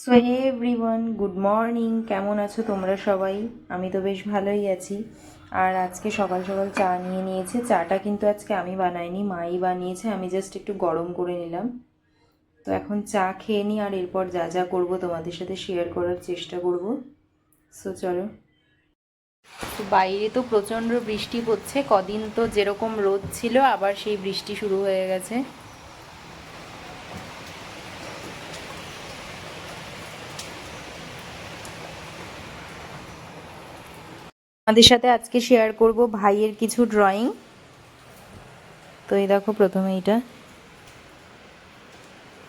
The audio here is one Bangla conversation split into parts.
So hey everyone good morning কেমন আছো তোমরা সবাই? আমি তো বেশ ভালোই আছি। আর আজকে সকাল সকাল চা নিয়ে নিয়েছে। চাটা কিন্তু আজকে আমি বানাইনি, মাই বানিয়েছে। আমি জাস্ট একটু গরম করে নিলাম। তো এখন চা খেয়ে নিই আর এরপর যা যা করব তোমাদের সাথে শেয়ার করার চেষ্টা করব। সো চলো। বাইরে তো প্রচণ্ড বৃষ্টি পড়ছে কদিন তো যেরকম রোদ ছিল, আবার সেই বৃষ্টি শুরু হয়ে গেছে। আমাদের সাথে আজকে শেয়ার করব ভাইয়ের কিছু ড্রয়িং তো এই দেখো প্রথমে এটা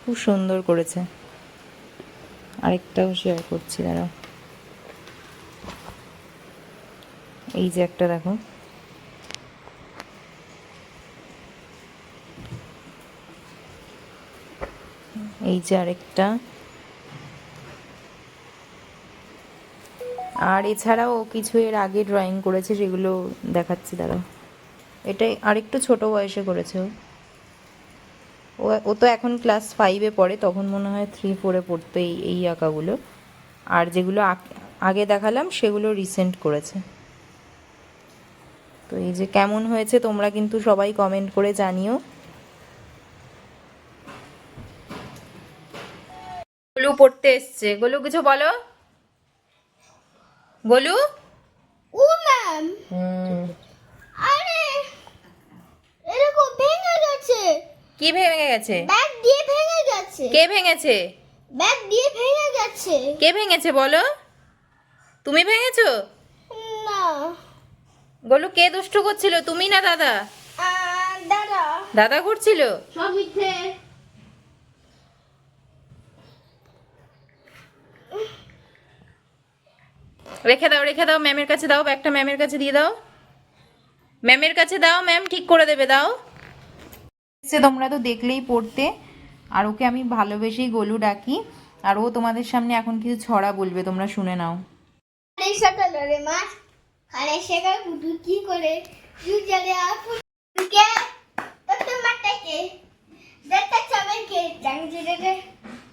খুব সুন্দর করেছে। আরেকটাও শেয়ার করছি, দাঁড়াও। এই যে একটা দেখো। এই যে আরেকটা। আর এছাড়াও কিছু এর আগে ড্রয়িং করেছে সেগুলো দেখাচ্ছি দাঁড়াও এটাই আরেকটু ছোট বয়সে করেছে ও। ও তো এখন ক্লাস ফাইভে পড়ে, তখন মনে হয় থ্রি ফোরে পড়তো এই এই আঁকাগুলো। আর যেগুলো আগে দেখালাম, সেগুলো রিসেন্ট করেছে। তো এই যে কেমন হয়েছে তোমরা কিন্তু সবাই কমেন্ট করে জানিও। গোলু পড়তে এসছে। গোলু, কিছু বলো? গোলু? ও ম্যাম। আরে এরকম ভেঙে গেছে। কি ভেঙে গেছে? ব্যাগ দিয়ে ভেঙে গেছে। কে ভেঙেছে? ব্যাগ দিয়ে ভেঙে গেছে। কে ভেঙেছে বলো? তুমি ভেঙেছো? না। গোলু কে দুষ্টু করছিল? তুমি না দাদা? দাদা। দাদা করছিল? সব মিথ্যে। রেখে দাও রেখে দাও ম্যামের কাছে দাও ব্যাগটা ম্যামের কাছে দিয়ে দাও। ম্যামের কাছে দাও ম্যাম ঠিক করে দেবে দাও। সে তোমরা তো দেখলেই পড়তে। আর ওকে আমি ভালোবেসেই গোলু ডাকি। আর ও তোমাদের সামনে এখন কিছু ছড়া বলবে তোমরা শুনে নাও। কি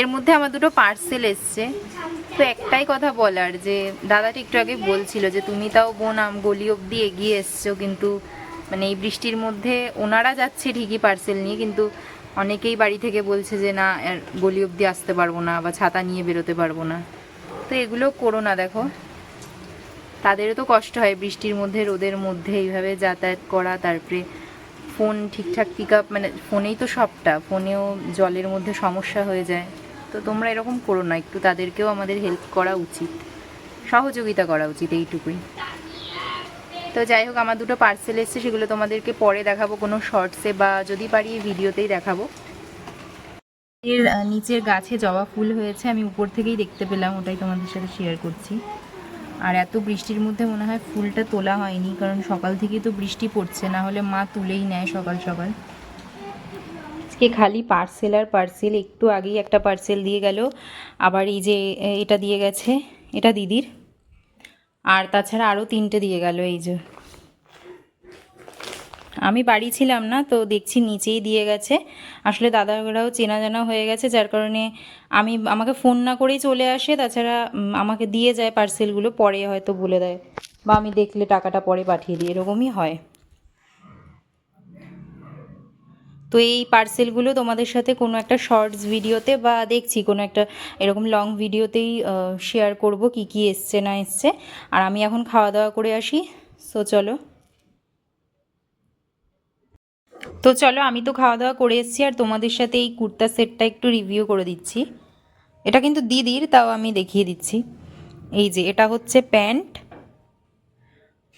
এর মধ্যে আমার দুটো পার্সেল এসছে। তো একটাই কথা বলার যে, দাদাটি একটু আগে বলছিল যে, তুমি তাও বোন গলি অবধি এগিয়ে এসছো, কিন্তু মানে এই বৃষ্টির মধ্যে ওনারা যাচ্ছে ঠিকই পার্সেল নিয়ে, কিন্তু অনেকেই বাড়ি থেকে বলছে যে, না গলি অবধি আসতে পারব না বা ছাতা নিয়ে বেরোতে পারব না। তো এগুলো করো না, দেখো। তাদেরও তো কষ্ট হয় বৃষ্টির মধ্যে, রোদের মধ্যে এইভাবে যাতায়াত করা, তারপরে ফোন ঠিকঠাক পিক আপ মানে ফোনেই তো সবটা ফোনেও জলের মধ্যে সমস্যা হয়ে যায়। তো তোমরা এরকম করো না, একটু তাদেরকেও আমাদের হেল্প করা উচিত। সহযোগিতা করা উচিত এইটুকুই। তো যাই হোক, আমার দুটো পার্সেল এসছে, সেগুলো তোমাদেরকে পরে দেখাবো, কোনো শর্টসে বা যদি পারি ভিডিওতেই দেখাবো। এর নিচের গাছে জবা ফুল হয়েছে, আমি উপর থেকেই দেখতে পেলাম, ওটাই তোমাদের সাথে শেয়ার করছি। আর এত বৃষ্টির মধ্যে মনে হয় ফুলটা তোলা হয়নি, কারণ সকাল থেকেই তো বৃষ্টি পড়ছে, না হলে মা তুলেই নেয় সকাল সকাল। আজকে খালি পার্সেল আর পার্সেল একটু আগেই একটা পার্সেল দিয়ে গেল। আবার এই যে এটা দিয়ে গেছে, এটা দিদির। আর তাছাড়া আরও তিনটে দিয়ে গেল এই যে। আমি বাড়ি ছিলাম না, তো দেখছি নিচেই দিয়ে গেছে। আসলে দাদারাও চেনা জানা হয়ে গেছে, যার কারণে আমি, আমাকে ফোন না করেই চলে আসে। তাছাড়া আমাকে দিয়ে যায় পার্সেলগুলো পরে হয়তো বলে দেয়। বা আমি দেখলে টাকাটা পরে পাঠিয়ে দিই, এরকমই হয়। তো এই পার্সেলগুলো তোমাদের সাথে কোনো একটা শর্টস ভিডিওতে বা দেখছি, কোনো একটা এরকম লং ভিডিওতেই শেয়ার করব কি কি এসছে না এসছে। আর আমি এখন খাওয়া দাওয়া করে আসি সো চলো। তো চলো, আমি তো খাওয়া দাওয়া করে এসেছি, আর তোমাদের সাথে এই কুর্তা সেটটা একটু রিভিউ করে দিচ্ছি। এটা কিন্তু দিদির, তাও আমি দেখিয়ে দিচ্ছি। এই যে, এটা হচ্ছে প্যান্ট।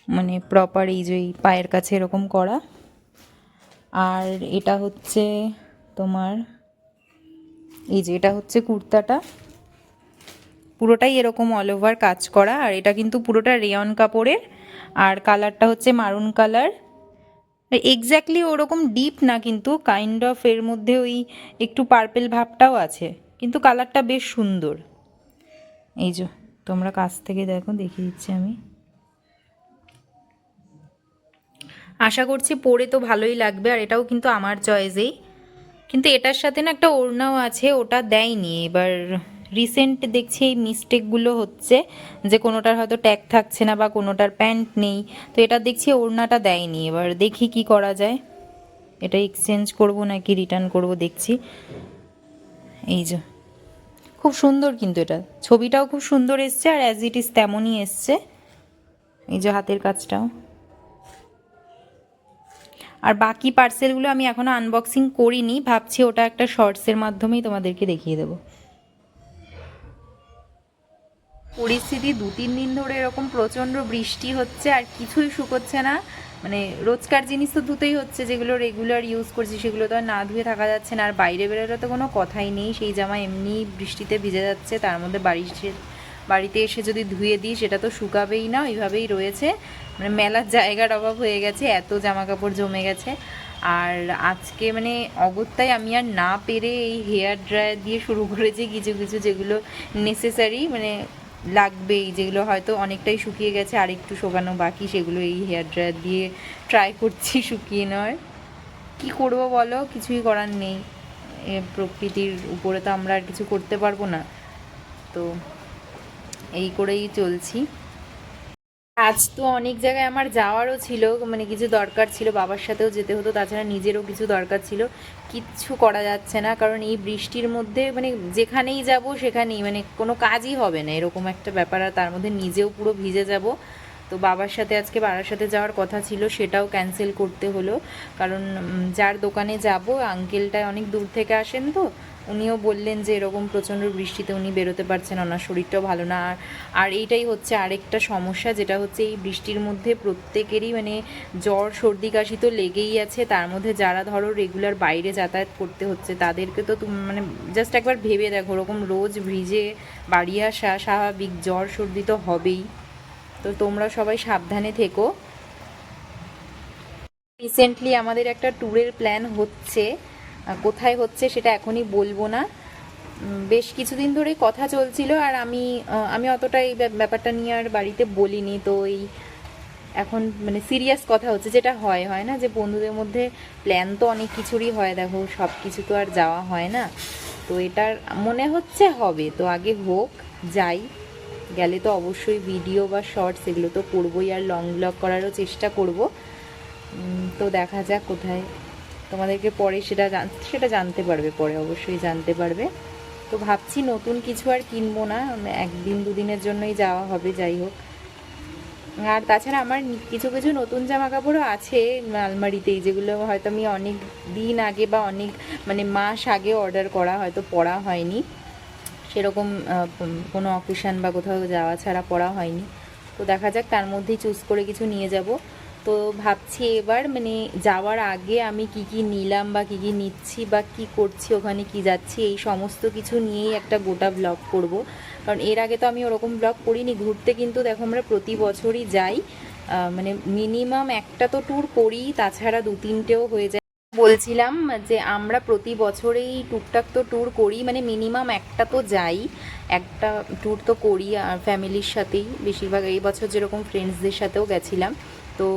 মানে প্রপার এই যে পায়ের কাছে এরকম করা। আর এটা হচ্ছে তোমার, এই যে এটা হচ্ছে কুর্তাটা। পুরোটাই এরকম অল ওভার কাজ করা, আর এটা কিন্তু পুরোটা রেয়ন কাপড়ের, আর কালারটা হচ্ছে মারুন কালার এক্স্যাক্টলি ওরকম ডিপ না কিন্তু কাইন্ড অফ এর মধ্যে ওই একটু পার্পেল ভাবটাও আছে, কিন্তু কালারটা বেশ সুন্দর। এই যে, তোমরা কাছ থেকে দেখো, দেখিয়ে দিচ্ছি আমি। আশা করছি পরে তো ভালোই লাগবে, আর এটাও কিন্তু আমার চয়েসেই। কিন্তু এটার সাথে না একটা ওড়নাও আছে, ওটা দেয়নি। এবার রিসেন্ট দেখছি এই মিস্টেকগুলো হচ্ছে, যে কোনোটার হয়তো ট্যাগ থাকছে না বা কোনোটার প্যান্ট নেই। তো এটা দেখছি ওড়নাটা দেয়নি। এবার দেখি কি করা যায়। এটা এক্সচেঞ্জ করব নাকি রিটার্ন করব দেখছি। এই যে, খুব সুন্দর কিন্তু এটা। ছবিটাও খুব সুন্দর এসছে, আর অ্যাজ ইট ইজ তেমনই এসছে। এই যে হাতের কাজটাও। আর বাকি পার্সেলগুলো আমি এখনও আনবক্সিং করিনি, ভাবছি ওটা একটা শর্টসের মাধ্যমেই তোমাদেরকে দেখিয়ে দেবো। পরিস্থিতি দু তিন দিন ধরে এরকম প্রচণ্ড বৃষ্টি হচ্ছে আর কিছুই শুকোচ্ছে না। মানে রোজকার জিনিস তো ধুতেই হচ্ছে, যেগুলো রেগুলার ইউজ করছি সেগুলো তো আর না ধুয়ে থাকা যাচ্ছে না। আর বাইরে বেরোলে তো কোনো কথাই নেই, সেই জামা এমনি বৃষ্টিতে ভিজে যাচ্ছে, তার মধ্যে বাড়ির বাড়িতে এসে যদি ধুয়ে দিই, সেটা তো শুকাবেই না, ওইভাবেই রয়েছে। মানে মেলার জায়গার অভাব হয়ে গেছে, এত জামা কাপড় জমে গেছে। আর আজকে মানে অগত্যায় আমি আর না পেরে এই হেয়ার ড্রায়ার দিয়ে শুরু করেছি কিছু কিছু যেগুলো নেসেসারি মানে লাগবেই, যেগুলো হয়তো অনেকটাই শুকিয়ে গেছে, আর একটু শোকানো বাকি, সেগুলো এই হেয়ার ড্রায়ার দিয়ে ট্রাই করছি শুকিয়ে নেওয়ার। কি করব বলো? কিছুই করার নেই। প্রকৃতির উপরে তো আমরা আর কিছু করতে পারব না। তো এই করেই চলছি। আজ তো অনেক জায়গায় আমার যাওয়ারও ছিল মানে কিছু দরকার ছিল, বাবার সাথেও যেতে হতো, তাছাড়া নিজেরও কিছু দরকার ছিল। কিচ্ছু করা যাচ্ছে না, কারণ এই বৃষ্টির মধ্যে মানে যেখানেই যাব সেখানেই মানে কোনো কাজই হবে না, এরকম একটা ব্যাপার। আর তার মধ্যে নিজেও পুরো ভিজে যাব। তো বাবার সাথে আজকে বাবার সাথে যাওয়ার কথা ছিল, সেটাও ক্যান্সেল করতে হলো। কারণ যার দোকানে যাব আঙ্কেলটা অনেক দূর থেকে আসেন তো উনিও বললেন যে এরকম প্রচণ্ড বৃষ্টিতে উনি বেরোতে পারছেন ওনার শরীরটাও ভালো না। আর আর এইটাই হচ্ছে আরেকটা সমস্যা, যেটা হচ্ছে এই বৃষ্টির মধ্যে প্রত্যেকেরই মানে জ্বর, সর্দি, কাশি তো লেগেই আছে। তার মধ্যে যারা ধরো রেগুলার বাইরে যাতায়াত করতে হচ্ছে, তাদেরকে তো মানে জাস্ট একবার ভেবে দেখো, ওরকম রোজ ভিজে বাড়ি আসা স্বাভাবিক, জ্বর, সর্দি তো হবেই। তো তোমরা সবাই সাবধানে থেকো। রিসেন্টলি আমাদের একটা ট্যুরের প্ল্যান হচ্ছে। কোথায় হচ্ছে সেটা এখনই বলব না। বেশ কিছুদিন ধরে কথা চলছিল আর আমি আমি অতটা এই ব্যাপ- ব্যাপারটা নিয়ে আর বাড়িতে বলিনি। তো এই এখন মানে সিরিয়াস কথা হচ্ছে যেটা হয় হয় না? যে বন্ধুদের মধ্যে প্ল্যান তো অনেক কিছুরই হয়, দেখো সব কিছু তো আর যাওয়া হয় না। তো এটার মনে হচ্ছে হবে, তো আগে হোক, যাই। গেলে তো অবশ্যই ভিডিও বা শর্টস এগুলো তো করবোই আর লং ব্লগ করারও চেষ্টা করব। তো দেখা যাক কোথায় তোমাদেরকে পরে সেটা সেটা জানতে পারবে পরে, অবশ্যই জানতে পারবে। তো ভাবছি নতুন কিছু আর কিনবো না একদিন দুদিনের জন্যই যাওয়া হবে, যাই হোক। আর তাছাড়া আমার কিছু কিছু নতুন জামা কাপড়ও আছে আলমারিতেই, যেগুলো হয়তো আমি অনেক দিন আগে বা অনেক মানে মাস আগে অর্ডার করা, হয়তো পরা হয়নি। সেরকম কোনো অকেশান বা কোথাও যাওয়া ছাড়া পড়া হয়নি। তো দেখা যাক, তার মধ্যেই চুজ করে কিছু নিয়ে যাব। তো ভাবছি এবার মানে যাওয়ার আগে আমি কি কি নিলাম বা কি কি নিচ্ছি বা কি করছি, ওখানে কি যাচ্ছি, এই সমস্ত কিছু নিয়েই একটা গোটা ব্লগ করব। কারণ এর আগে তো আমি ওরকম ব্লগ করিনি, ঘুরতে কিন্তু দেখো আমরা প্রতি বছরই যাই। মানে মিনিমাম একটা তো ট্যুর করি, তাছাড়া দু তিনটেও হয়ে যায়। বলছিলাম যে আমরা প্রতি বছরেই টুকটাক তো ট্যুর করি মানে মিনিমাম একটা তো যাই। একটা ট্যুর তো করি আর ফ্যামিলির সাথেই, বেশিরভাগ এই বছর যেরকম ফ্রেন্ডসদের সাথেও গেছিলাম। তো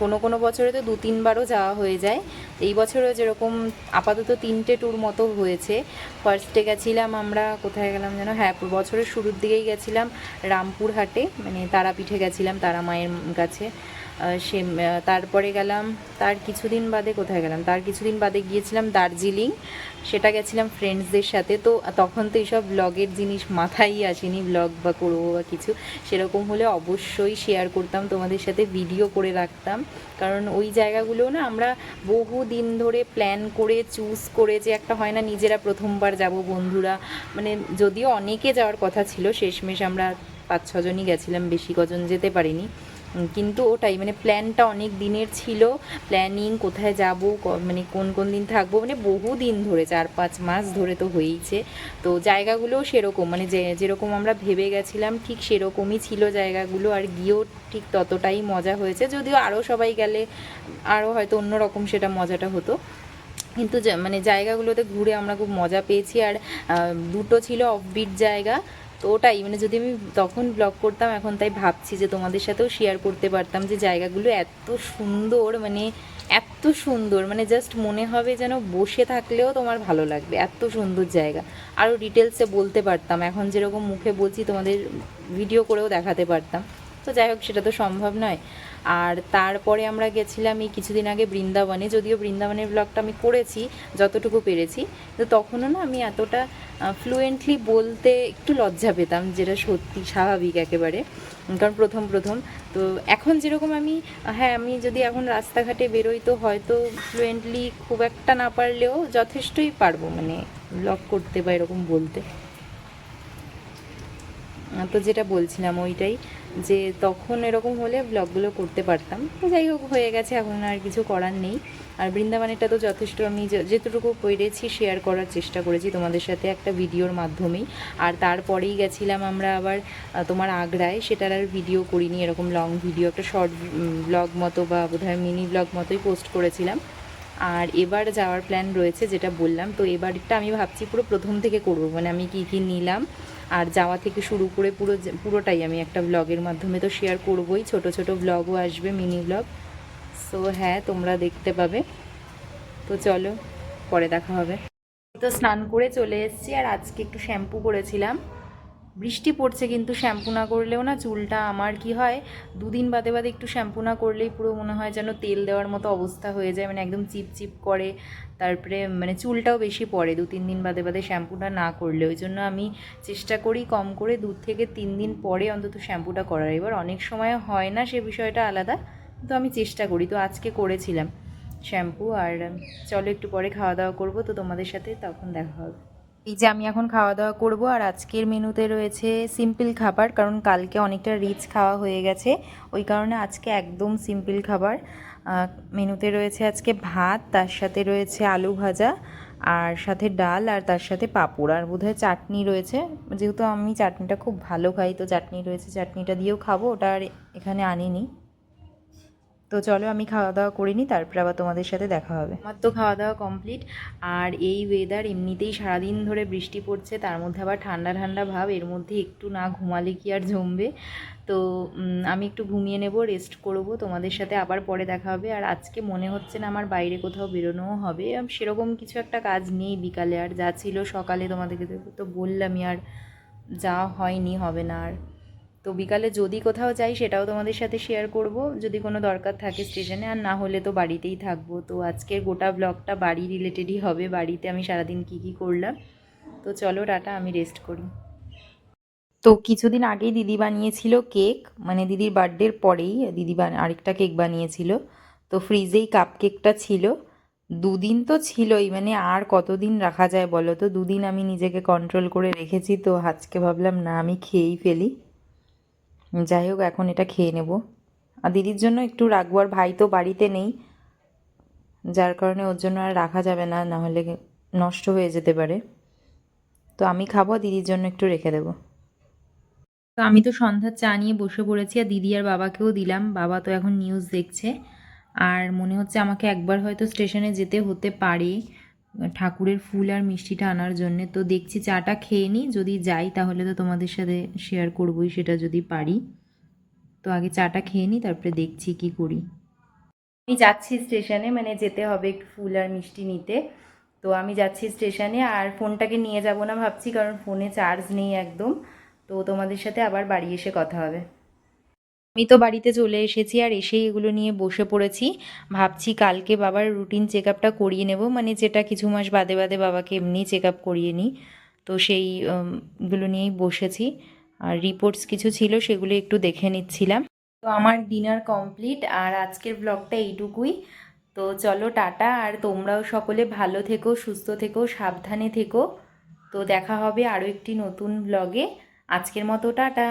কোনো কোনো বছরে তো দু তিনবারও যাওয়া হয়ে যায়। এই বছরও যেরকম আপাতত তিনটে ট্যুর মতো হয়েছে। ফার্স্টে গেছিলাম আমরা, কোথায় গেলাম যেন? হ্যাঁ বছরের শুরুর দিকেই গেছিলাম রামপুরহাটে। মানে তারাপীঠে গেছিলাম তারা মায়ের কাছে। সে তারপরে গেলাম, তার কিছুদিন বাদে কোথায় গেলাম? তার কিছুদিন বাদে গিয়েছিলাম দার্জিলিং, সেটা গেছিলাম ফ্রেন্ডসদের সাথে। তো তখন তো এইসব ব্লগের জিনিস মাথায় আসেনি ব্লগ বা করব বা কিছু। সেরকম হলে অবশ্যই শেয়ার করতাম, তোমাদের সাথে ভিডিও করে রাখতাম। কারণ ওই জায়গাগুলো না, আমরা বহু দিন ধরে প্ল্যান করে চুজ করে যে একটা হয় না, নিজেরা প্রথমবার যাব, বন্ধুরা। মানে যদিও অনেকে যাওয়ার কথা ছিল, শেষমেশ আমরা পাঁচ ছজনই গেছিলাম, বেশি কজন যেতে পারিনি। কিন্তু ওটাই মানে প্ল্যানটা অনেক দিনের ছিল। প্ল্যানিং কোথায় যাব মানে কোন কোন দিন থাকব মানে বহু দিন ধরে, চার, পাঁচ মাস ধরে তো হয়েইছে। তো জায়গাগুলোও সেরকম মানে যে, যেরকম আমরা ভেবে গেছিলাম, ঠিক সেরকমই ছিল জায়গাগুলো, আর গিয়েও ঠিক ততটাই মজা হয়েছে। যদিও আরও সবাই গেলে আরও হয়তো অন্যরকম সেটা মজাটা হতো। কিন্তু মানে জায়গাগুলোতে ঘুরে আমরা খুব মজা পেয়েছি। আর দুটো ছিল অফবিট জায়গা। তো ওটাই মানে যদি আমি তখন ব্লগ করতাম, এখন তাই ভাবছি যে তোমাদের সাথেও শেয়ার করতে পারতাম যে জায়গাগুলো এত সুন্দর মানে এত সুন্দর মানে জাস্ট মনে হবে যেন বসে থাকলেও তোমার ভালো লাগবে, এত সুন্দর জায়গা। আরও ডিটেলসে বলতে পারতাম, এখন যেরকম মুখে বলছি তোমাদের ভিডিও করেও দেখাতে পারতাম। তো যাই হোক, সেটা তো সম্ভব নয়। আর তারপরে আমরা গেছিলাম এই কিছুদিন আগে বৃন্দাবনে, যদিও বৃন্দাবনের ব্লগটা আমি করেছি, যতটুকু পেরেছি। তো তখনও না আমি এতটা ফ্লুয়েন্টলি বলতে একটু লজ্জা পেতাম, যেটা সত্যি স্বাভাবিক একেবারে। কারণ প্রথম প্রথম। তো এখন যেরকম আমি হ্যাঁ আমি যদি এখন রাস্তাঘাটে বেরোই, তো হয়তো ফ্লুয়েন্টলি খুব একটা না পারলেও যথেষ্টই পারব মানে ব্লগ করতে বা এরকম বলতে। তো যেটা বলছিলাম, ওইটাই। যে তখন এরকম হলে ব্লগগুলো করতে পারতাম। যাই হোক, হয়ে গেছে, এখন আর কিছু করার নেই। আর বৃন্দাবনেরটা তো যথেষ্ট, আমি যেটুকু পেরেছি শেয়ার করার চেষ্টা করেছি তোমাদের সাথে একটা ভিডিওর মাধ্যমেই। আর তারপরেই গেছিলাম আমরা আবার তোমার আগ্রায়। সেটার আর ভিডিও করিনি, এরকম লং ভিডিও একটা শর্ট ব্লগ মতো বা বোধহয় মিনি ব্লগ মতোই পোস্ট করেছিলাম। আর এবার যাওয়ার প্ল্যান রয়েছে, যেটা বললাম। তো এবারটা আমি ভাবছি পুরো প্রথম থেকে করব। মানে আমি কী কী নিলাম আর যাওয়া থেকে শুরু করে পুরো পুরোটাই আমি একটা ব্লগের মাধ্যমে তো শেয়ার করবোই। ছোট ছোট ব্লগও আসবে মিনি ব্লগ সো হ্যাঁ তোমরা দেখতে পাবে। তো চলো, পরে দেখা হবে। তো স্নান করে চলে এসেছি আর আজকে একটু শ্যাম্পু করেছিলাম। বৃষ্টি পড়ছে কিন্তু শ্যাম্পু না করলেও না চুলটা আমার কি হয়? দুদিন বাদে বাদে একটু শ্যাম্পু না করলেই পুরো মনে হয় যেন তেল দেওয়ার মতো অবস্থা হয়ে যায় মানে একদম চিপ চিপ করে। তারপরে মানে চুলটাও বেশি পড়ে দু তিন দিন বাদে বাদে শ্যাম্পুটা না করলে। ওই জন্য আমি চেষ্টা করি কম করে দু থেকে তিন দিন পরে অন্তত শ্যাম্পুটা করার। এবার অনেক সময় হয় না সে বিষয়টা আলাদা তো আমি চেষ্টা করি। তো আজকে করেছিলাম শ্যাম্পু, আর চলো একটু পরে খাওয়া দাওয়া করব। তো তোমাদের সাথে তখন দেখা হবে। এই যে আমি এখন খাওয়া দাওয়া করব, আর আজকের মেনুতে রয়েছে সিম্পল খাবার, কারণ কালকে অনেকটা রিচ খাওয়া হয়ে গেছে। ওই কারণে আজকে একদম সিম্পল খাবার। মেনুতে রয়েছে আজকে ভাত, তার সাথে রয়েছে আলু ভাজা, আর সাথে ডাল, আর তার সাথে পাঁপড়, আর বোধহয় চাটনি রয়েছে। যেহেতু আমি চাটনিটা খুব ভালো খাই, তো চাটনি রয়েছে, চাটনিটা দিয়েও খাব, ওটা আর এখানে আনিনি। তো চলো আমি খাওয়া দাওয়া করিনি তারপরে আবার তোমাদের সাথে দেখা হবে। আমার তো খাওয়া দাওয়া কমপ্লিট আর এই ওয়েদার এমনিতেই সারাদিন ধরে বৃষ্টি পড়ছে, তার মধ্যে আবার ঠান্ডা ঠান্ডা ভাব, এর মধ্যে একটু না ঘুমালে কি আর জমবে? তো আমি একটু ঘুমিয়ে নেব রেস্ট করব, তোমাদের সাথে আবার পরে দেখা হবে, আর আজকে মনে হচ্ছে না আমার বাইরে কোথাও বেরোনোও হবে সেরকম কিছু একটা কাজ নেই বিকালে, আর যা ছিল সকালে তোমাদেরকে তো- বললামই, আর যা হয়নি হবে না আর। তো বিকালে যদি কোথাও যাই, সেটাও তোমাদের সাথে শেয়ার করব। যদি কোনো দরকার থাকে স্টেশনে আর না হলে তো বাড়িতেই থাকব। তো আজকের গোটা ব্লগটা বাড়ি রিলেটেডই হবে। বাড়িতে আমি সারাদিন কী কী করলাম। তো চলো টাটা, আমি রেস্ট করি। তো কিছুদিন আগেই দিদি বানিয়েছিল কেক মানে দিদির বার্থডের পরেই দিদি আরেকটা কেক বানিয়েছিল। তো ফ্রিজেই কাপ কেকটা ছিল। দুদিন তো ছিলই। মানে আর কতদিন রাখা যায় বলো তো? দুদিন আমি নিজেকে কন্ট্রোল করে রেখেছি। তো আজকে ভাবলাম, না, আমি খেয়েই ফেলি। যাই হোক, এখন এটা খেয়ে নেব। আর দিদির জন্য একটু রাখব আর ভাই তো বাড়িতে নেই, যার কারণে ওর জন্য আর রাখা যাবে না না হলে নষ্ট হয়ে যেতে পারে। তো আমি খাব দিদির জন্য একটু রেখে দেবো। তো আমি তো সন্ধ্যার চা নিয়ে বসে পড়েছি আর দিদি আর বাবাকেও দিলাম। বাবা তো এখন নিউজ দেখছে। আর মনে হচ্ছে আমাকে একবার হয়তো স্টেশনে যেতে হতে পারে। ঠাকুরের ফুল আর মিষ্টিটা আনার জন্যে। তো দেখছি চাটা খেয়ে নিই, যদি যাই তাহলে তো তোমাদের সাথে শেয়ার করবোই, সেটা যদি পারি। তো আগে চাটা খেয়ে নিই, তারপরে দেখছি কি করি। আমি যাচ্ছি স্টেশনে মানে যেতে হবে একটু ফুল আর মিষ্টি নিতে। তো আমি যাচ্ছি স্টেশনে আর ফোনটাকে নিয়ে যাব না ভাবছি, কারণ ফোনে চার্জ নেই একদম। তো তোমাদের সাথে আবার বাড়ি এসে কথা হবে। আমি তো বাড়িতে চলে এসেছি আর এসেই এগুলো নিয়ে বসে পড়েছি। ভাবছি কালকে বাবার রুটিন চেক আপটা করিয়ে নেব মানে যেটা কিছু মাস বাদে বাদে বাবাকে এমনি চেক আপ করিয়ে নিই। তো সেই উম, গুলো নিয়েই বসেছি। আর রিপোর্টস কিছু ছিল সেগুলো একটু দেখে নিচ্ছিলাম। তো আমার ডিনার কমপ্লিট আর আজকের ব্লগটা এইটুকুই। তো চলো টাটা আর তোমরাও সকলে ভালো থেকো সুস্থ থেকো সাবধানে থেকো। তো দেখা হবে আরও একটি নতুন ব্লগে আজকের মতো টাটা।